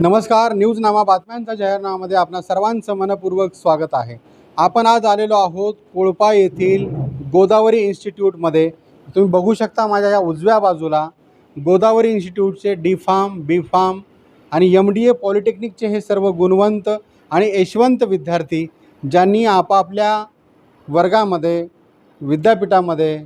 नमस्कार न्यूज नामा बातम्यांच्या जाहीरनाम्यामध्ये आपणा सर्वांचं मनपूर्वक स्वागत आहे. आपण आज आलेलो आहोत कोळपा येथील गोदावरी इन्स्टिट्यूटमध्ये. तुम्ही बघू शकता माझ्या या उजव्या बाजूला गोदावरी इन्स्टिट्यूटचे डी फार्म बी फार्म आणि एम डी ए पॉलिटेक्निकचे हे सर्व गुणवंत आणि यशवंत विद्यार्थी ज्यांनी आपापल्या वर्गामध्ये विद्यापीठामध्ये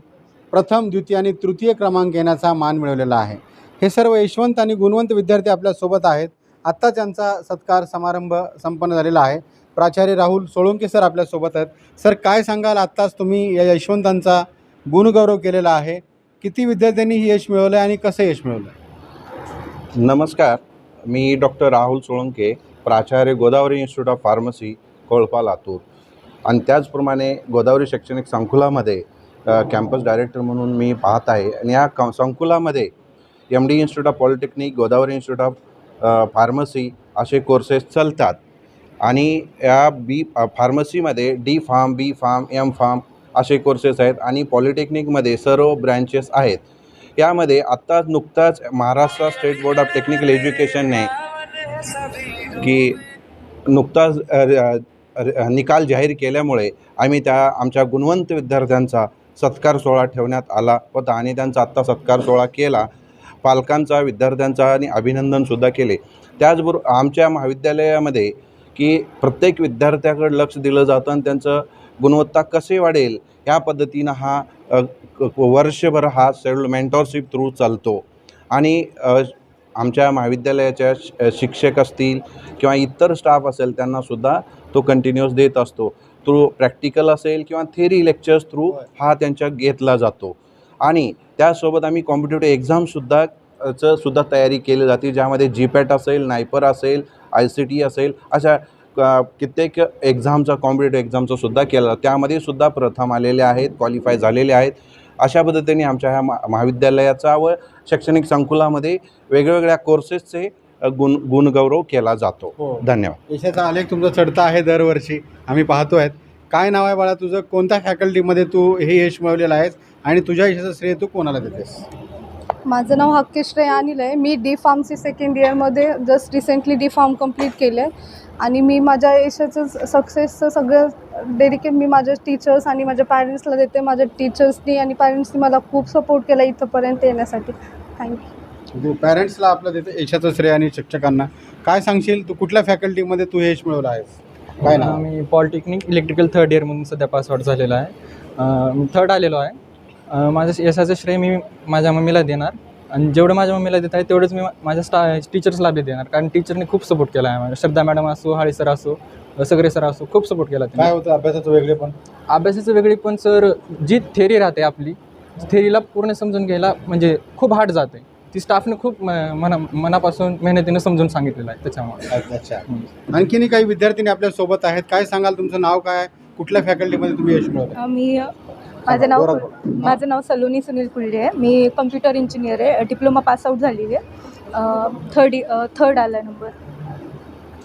प्रथम द्वितीय आणि तृतीय क्रमांक येण्याचा मान मिळवलेला आहे. हे सर्व यशवंत आणि गुणवंत विद्यार्थी आपल्यासोबत आहेत. आत्ता त्यांचा सत्कार समारंभ संपन्न झालेला आहे. प्राचार्य राहुल सोळंके सर आपल्यासोबत आहेत. सर काय सांगाल? आत्ताच तुम्ही या यशवंतांचा गुणगौरव केलेला आहे. किती विद्यार्थ्यांनी हे यश मिळवलं आहे आणि कसं यश मिळवलं नमस्कार. मी डॉक्टर राहुल सोळंके प्राचार्य Godavari institute of pharmacy Kolpa Latur. आणि त्याचप्रमाणे गोदावरी शैक्षणिक संकुलामध्ये कॅम्पस डायरेक्टर म्हणून मी पाहत आहे. आणि या संकुलामध्ये M D institute of polytechnic Godavari institute of pharmacy असे कोर्सेस चालतात. आणि या बी फार्मसीमध्ये D pharm B pharm M pharm असे कोर्सेस आहेत आणि पॉलिटेक्निकमध्ये सर्व ब्रँचेस आहेत. यामध्ये आत्ता नुकताच Maharashtra state board of technical एज्युकेशनने की नुकताच निकाल जाहीर केल्यामुळे आम्ही त्या आमच्या गुणवंत विद्यार्थ्यांचा सत्कार सोहळा ठेवण्यात आला होता आणि त्यांचा आत्ता सत्कार सोहळा केला. पालकांचा विद्यार्थ्यांचा आणि अभिनंदनसुद्धा केले. त्याचबरोबर आमच्या महाविद्यालयामध्ये की प्रत्येक विद्यार्थ्याकडे लक्ष दिलं जातं आणि त्यांचं गुणवत्ता कसे वाढेल या पद्धतीनं हा वर्षभर हा शेड्यूल मेंटॉरशिप थ्रू चालतो. आणि आमच्या महाविद्यालयाच्या शिक्षक असतील किंवा इतर स्टाफ असेल त्यांनासुद्धा तो कंटिन्युअस देत असतो. थ्रू प्रॅक्टिकल असेल किंवा थेरी लेक्चर्स थ्रू हा त्यांच्या घेतला जातो. आणि त्यासोबत आम्ही कॉम्पिटेटिव्ह एक्झामसुद्धा चं सुद्धा तयारी केली जाते ज्यामध्ये जी पॅट असेल नायपर असेल आय सी टी असेल अशा क- कित्येक एक्झामचा कॉम्पिटेटिव्ह एक्झामचा सुद्धा केला. त्यामध्ये सुद्धा प्रथम आलेले आहेत क्वालिफाय झालेले आहेत. अशा पद्धतीने आमच्या ह्या महाविद्यालयाचा व शैक्षणिक संकुलामध्ये वेगवेगळ्या कोर्सेसचे गुण गुणगौरव केला जातो. हो. धन्यवाद. यशाचा आलेख तुमचा चढता आहे दरवर्षी. आम्ही पाहतो आहेत काय नाव आहे बाळा तुझं? कोणत्या फॅकल्टीमध्ये तू हे यश मिळवलेलं आहेस? आणि तुझ्या यशाचं श्रेय तू कोणाला देतेस? माझं नाव हक्केश रे अनिल आहे. मी डी फार्मसी सेकंड इयरमध्ये just recently D pharm complete केलं आहे आणि मी माझ्या यशाचं सक्सेसचं सगळं डेडिकेट मी माझ्या टीचर्स आणि माझ्या पॅरेंट्सला देते. माझ्या टीचर्सनी आणि पॅरेंट्सनी मला खूप सपोर्ट केला इथंपर्यंत येण्यासाठी. थँक्यू तू पॅरेंट्सला आपलं देते यशाचं श्रेय आणि शिक्षकांना. काय सांगशील? तू कुठल्या फॅकल्टीमध्ये तू यश मिळवलं आहेस? काय नाव? मी पॉलिटेक्निक इलेक्ट्रिकल थर्ड इयरमधून सध्या पासआउट झालेलो आहे. मी थर्ड आलेलो आहे. माझं यशाचं श्रेय मी माझ्या मम्मीला देणार. आणि जेवढं माझ्या मम्मीला देत आहे तेवढंच मी माझ्या स्टा टीचर्सला बी देणार. कारण टीचरने खूप सपोर्ट केला आहे मला श्रद्धा मॅडम असो हाळी सर असो सगळे सर असो खूप सपोर्ट केला काय होतं? अभ्यासाचं वेगळे पण? अभ्यासाचं वेगळी पण सर जी थेरी राहते आपली थेरीला पूर्ण समजून घ्यायला म्हणजे खूप हार्ड जाते ती स्टाफने खूप मना मनापासून मेहनतीने समजून सांगितलेलं आहे त्याच्यामुळे. अच्छा. आणखीनही काही विद्यार्थीनी आपल्यासोबत आहेत. काय सांगाल? तुमचं नाव काय? आहे? कुठल्या फॅकल्टीमध्ये तुम्ही यश मिळवलं मी माझं नाव. माझं नाव सलोनी सुनील कुलडे आहे. मी कम्प्युटर इंजिनियर आहे. डिप्लोमा पासआउट झालेली आहे. थर्ड थर्ड आला नंबर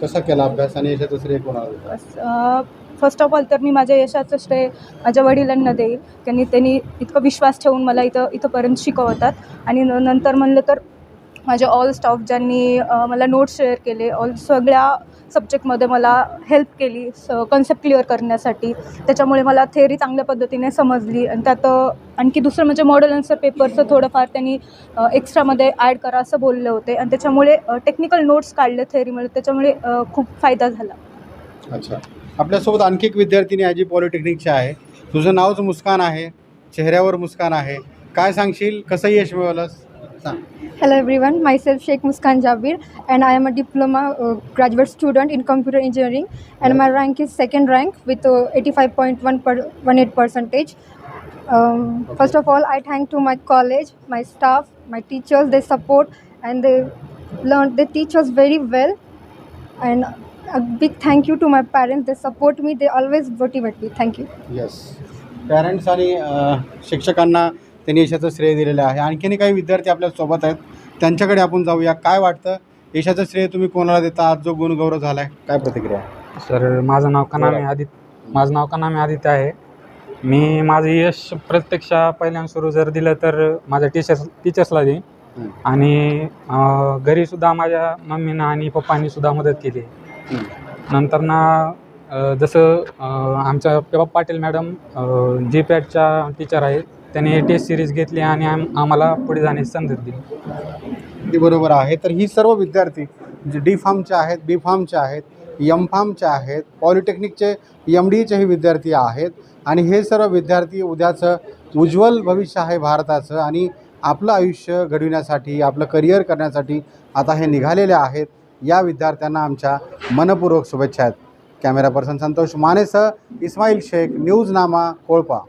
कसा केला अभ्यास आणि यशाचं श्रेय कोणाला फर्स्ट ऑफ ऑल तर मी माझ्या यशाचं श्रेय माझ्या वडिलांना देईल. त्यांनी त्यांनी इतकं विश्वास ठेवून मला इथं इथंपर्यंत शिकवतात. आणि न- नंतर म्हणलं तर माझ्या ऑल स्टाफ ज्यांनी अ, मला नोट्स शेअर केले ऑल सगळ्या सब्जेक्टमध्ये मला हेल्प केली स कन्सेप्ट क्लिअर करण्यासाठी. त्याच्यामुळे मला थेअरी चांगल्या पद्धतीने समजली. आणि त्यात आणखी दुसरं म्हणजे मॉडेल आन्सर पेपरचं थोडंफार त्यांनी एक्स्ट्रामध्ये ॲड करा असं बोलले होते. आणि त्याच्यामुळे टेक्निकल नोट्स काढले थेअरीमध्ये त्याच्यामुळे खूप फायदा झाला. अच्छा. आपल्यासोबत आणखी एक विद्यार्थिनी आजी पॉलिटेक्निकची आहे. तुझं नावच मुस्कान आहे चेहऱ्यावर मुस्कान आहे. काय सांगशील? कसं यश मिळवलंस? Hello everyone, myself Sheikh Muskan Jabir and I am a diploma uh, graduate student in computer engineering and my rank is second rank with uh, 85.1 per 18 percentage. Um, First of all, I thank to my college, my staff, my teachers, they support and they learn, they teach us very well and a big thank you to my parents, they support me, they always motivate me. Thank you. Yes parents आणि अ, शिक्षकांना त्यांनी यशाचं श्रेय दिलेलं आहे. आणखीनही काही विद्यार्थी आपल्यासोबत आहेत. त्यांच्याकडे आपण जाऊया. काय वाटतं? यशाचं श्रेय तुम्ही कोणाला देता? आज जो गुणगौरव झाला आहे काय प्रतिक्रिया? सर माझं नाव कनामे आदित्य माझं नाव कनामे आदित्य आहे. मी माझं यश प्रत्यक्ष पहिल्यांदा सुरू जर दिलं तर माझ्या टीचर्स टीचर्सला देईन. आणि घरीसुद्धा माझ्या मम्मीनं आणि पप्पांनी सुद्धा मदत केली. नंतर ना जसं आमच्या प्रभा पाटील मॅडम जी पॅडच्या टीचर आहेत. त्यांनी टेस्ट सिरीज घेतली आणि आम आम्हाला पुढे जाण्याची संधी दिली. ते बरोबर आहे. तर ही सर्व विद्यार्थी जे डी फार्मचे आहेत बी फार्मचे आहेत यम फार्मचे आहेत पॉलिटेक्निकचे एम डीचेही विद्यार्थी आहेत. आणि हे सर्व विद्यार्थी उद्याचं उज्ज्वल भविष्य आहे भारताचं आणि आपलं आयुष्य घडविण्यासाठी आपलं करिअर करण्यासाठी आता हे निघालेले आहेत. या विद्यार्थ्यांना आमच्या मनपूर्वक शुभेच्छा आहेत. ಕ್ಯಾಮೆರಾ ಪರ್ಸನ್ ಸಂತೋಷ್ ಮಾನೆ ಸ ಇಸ್ಮಾಯಿಲ್ ಶೇಖ್ ನ್ಯೂಸ್ ನಾಮ ಕೋಳ್ಪಾ